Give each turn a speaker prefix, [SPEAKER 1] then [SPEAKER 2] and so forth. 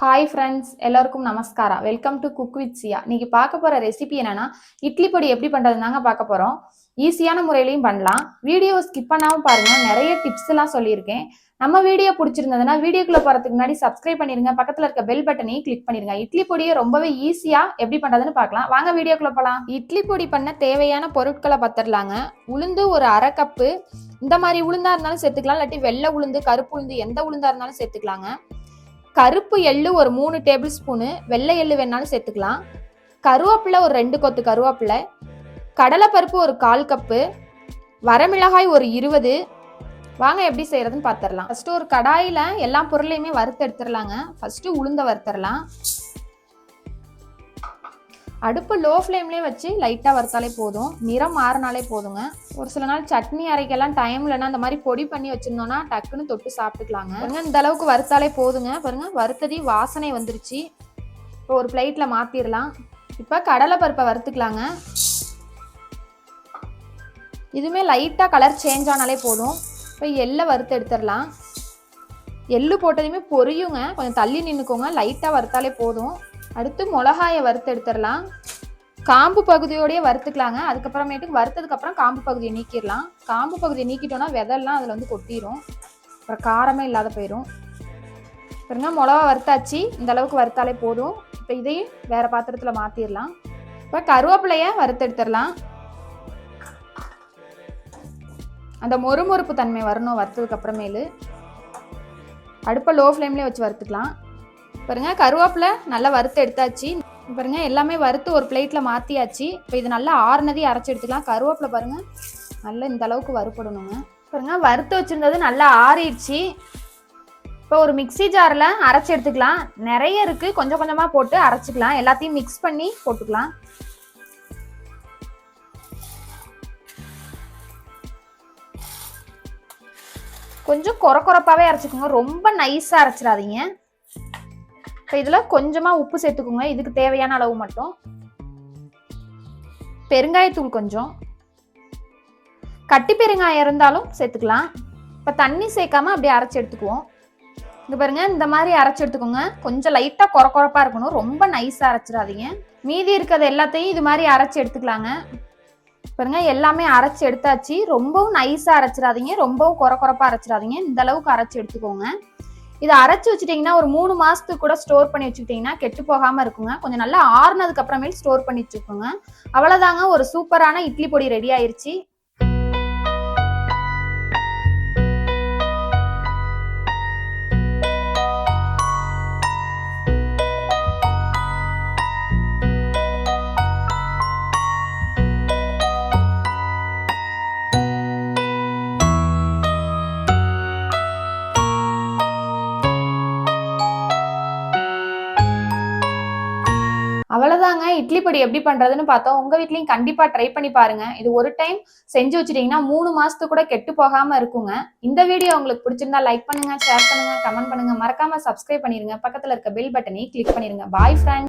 [SPEAKER 1] Hi friends எல்லாருக்கும் நமஸ்காரா welcome to cook with Sia இன்னைக்கு பார்க்க போகிற ரெசிபி என்னன்னா இட்லி பொடி எப்படி பண்ணுறதுனாங்க பார்க்க போகிறோம் ஈஸியான முறையிலையும் பண்ணலாம். வீடியோ ஸ்கிப் பண்ணாமல் பாருங்கள் நிறைய டிப்ஸ் எல்லாம் சொல்லியிருக்கேன். நம்ம வீடியோ பிடிச்சிருந்ததுன்னா வீடியோக்குள்ளே போகிறதுக்கு முன்னாடி சப்ஸ்கிரைப் பண்ணிருங்க. பக்கத்தில் இருக்க பெல் பட்டனையும் கிளிக் பண்ணிருங்க. இட்லி பொடியை ரொம்பவே ஈஸியாக எப்படி பண்ணுறதுன்னு பார்க்கலாம். வாங்க வீடியோக்குள்ளே போகலாம் இட்லி பொடி பண்ண தேவையான பொருட்களை பத்திரலாங்க. உளுந்து ஒரு அரை கப்பு இந்த மாதிரி உளுந்தா இருந்தாலும் சேர்த்துக்கலாம். இல்லாட்டி வெள்ளை உளுந்து கருப்பு உளுந்து எந்த உளுந்தா இருந்தாலும் சேர்த்துக்கலாங்க. கருப்பு எள்ளு ஒரு மூணு டேபிள் ஸ்பூனு வெள்ளை எள்ளு வேணாலும் சேர்த்துக்கலாம். கருவேப்பிலை ஒரு ரெண்டு கொத்து கருவேப்பிலை. கடலைப்பருப்பு ஒரு கால் கப்பு. வரமிளகாய் ஒரு இருபது. வாங்க எப்படி செய்கிறதுன்னு பார்த்துடலாம் ஃபஸ்ட்டு ஒரு கடாயில் எல்லா பொருளையுமே வறுத்து எடுத்துடலாங்க. ஃபஸ்ட்டு உளுந்த வறுத்துடலாம் அடுப்பு லோ ஃப்ளேம்லேயே வச்சு லைட்டாக வறுத்தாலே போதும். நிறம் மாறினாலே போதுங்க. ஒரு சில நாள் சட்னி அரைக்கலாம் டைம் இல்லைன்னா அந்த மாதிரி பொடி பண்ணி வச்சுருந்தோன்னா டக்குன்னு தொட்டு சாப்பிட்டுக்கலாங்க. பாருங்க இந்த அளவுக்கு வறுத்தாலே போதுங்க. பாருங்க வறுத்ததி வாசனை வந்துருச்சு. இப்போ ஒரு பிளேட்டில் மாற்றிடலாம் இப்போ கடலை பருப்பை வறுத்துக்கலாங்க. இதுவுமே லைட்டாக கலர் சேஞ்ச் ஆனாலே போதும். இப்போ எள்ளை வறுத்து எடுத்துடலாம். எள்ளு போட்டதுமே பொரியுங்க. கொஞ்சம் தள்ளி நின்றுக்கோங்க லைட்டாக வறுத்தாலே போதும். அடுத்து மிளகாயை வறுத்து எடுத்துடலாம் காம்பு பகுதியோடய வறுத்துக்கலாங்க. அதுக்கப்புறமேட்டுக்கு வறுத்ததுக்கப்புறம் காம்பு பகுதியை நீக்கிடலாம். காம்பு பகுதியை நீக்கிட்டோன்னா விதெல்லாம் அதில் வந்து கொட்டிடும் அப்புறம் காரமே இல்லாத போயிடும் பாருங்க மிளகா வறுத்தாச்சு. இந்த அளவுக்கு வறுத்தாலே போதும். இப்போ இதையும் வேறு பாத்திரத்தில் மாற்றிடலாம் இப்போ கருவேப்பிலையை வறுத்து எடுத்துடலாம் அந்த மொறுமொறுப்பு தன்மை வரணும் வறுத்ததுக்கு அப்புறமேலு. அடுப்பை லோ ஃப்ளேம்லேயே வச்சு வறுத்துக்கலாம். பாருங்க கருவேப்பிலை நல்லா வறுத்து எடுத்தாச்சு. பாருங்க எல்லாமே வறுத்து ஒரு பிளேட்டில் மாற்றியாச்சு இப்போ இது நல்லா ஆறுனதையும் அரைச்சி எடுத்துக்கலாம். கருவேப்பிலை பாருங்கள் நல்லா இந்த அளவுக்கு வறுப்படணுங்க பாருங்க வறுத்து வச்சுருந்தது நல்லா ஆறிடுச்சு. இப்போ ஒரு மிக்ஸி ஜாரில் அரைச்சி எடுத்துக்கலாம். நிறைய இருக்குது கொஞ்சம் கொஞ்சமாக போட்டு அரைச்சிக்கலாம். எல்லாத்தையும் மிக்ஸ் பண்ணி போட்டுக்கலாம். கொஞ்சம் கொர கொரப்பாகவே அரைச்சிக்கோங்க. ரொம்ப நைஸாக அரைச்சிடாதீங்க. இப்போ இதில் கொஞ்சமாக உப்பு சேர்த்துக்கோங்க. இதுக்கு தேவையான அளவு மட்டும். பெருங்காயத்தூள் கொஞ்சம். கட்டி பெருங்காயம் இருந்தாலும் சேர்த்துக்கலாம். இப்போ தண்ணி சேர்க்காம அப்படியே அரைச்சி எடுத்துக்குவோம். இங்கே பாருங்க இந்த மாதிரி அரைச்சி எடுத்துக்கோங்க. கொஞ்சம் லைட்டாக கொர கொரப்பாக இருக்கணும். ரொம்ப நைஸாக அரைச்சிடாதீங்க. மீதி இருக்கிறது எல்லாத்தையும் இது மாதிரி அரைச்சி எடுத்துக்கலாங்க. பாருங்க எல்லாமே அரைச்சி எடுத்தாச்சு. ரொம்பவும் நைஸாக அரைச்சிடாதீங்க. ரொம்பவும் கொர குறப்பாக அரைச்சிடாதீங்க. இந்த அளவுக்கு அரைச்சி எடுத்துக்கோங்க. இதை அரைச்சி வச்சுட்டிங்கன்னா ஒரு மூணு மாதத்துக்கு கூட ஸ்டோர் பண்ணி வச்சுக்கிட்டிங்கன்னா கெட்டு போகாமல் இருக்குங்க. கொஞ்சம் நல்லா ஆறுனதுக்கு அப்புறமேல் ஸ்டோர் பண்ணி வச்சுக்கோங்க. அவ்வளோதாங்க ஒரு சூப்பரான இட்லி பொடி ரெடி ஆயிருச்சு. அவ்வளோதாங்க இட்லி பொடி எப்படி பண்ணுறதுன்னு பார்த்தோம். உங்கள் வீட்லையும் கண்டிப்பாக ட்ரை பண்ணி பாருங்க. இது ஒரு டைம் செஞ்சு வச்சிட்டிங்கன்னா மூணு மாதத்துக்கு கூட கெட்டு போகாமல் இருக்குங்க. இந்த வீடியோ உங்களுக்கு பிடிச்சிருந்தா லைக் பண்ணுங்க ஷேர் பண்ணுங்க கமெண்ட் பண்ணுங்க. மறக்காம சப்ஸ்கிரைப் பண்ணிருங்க. பக்கத்தில் இருக்க பெல் பட்டனை கிளிக் பண்ணிருங்க. பாய் ஃப்ரெண்ட்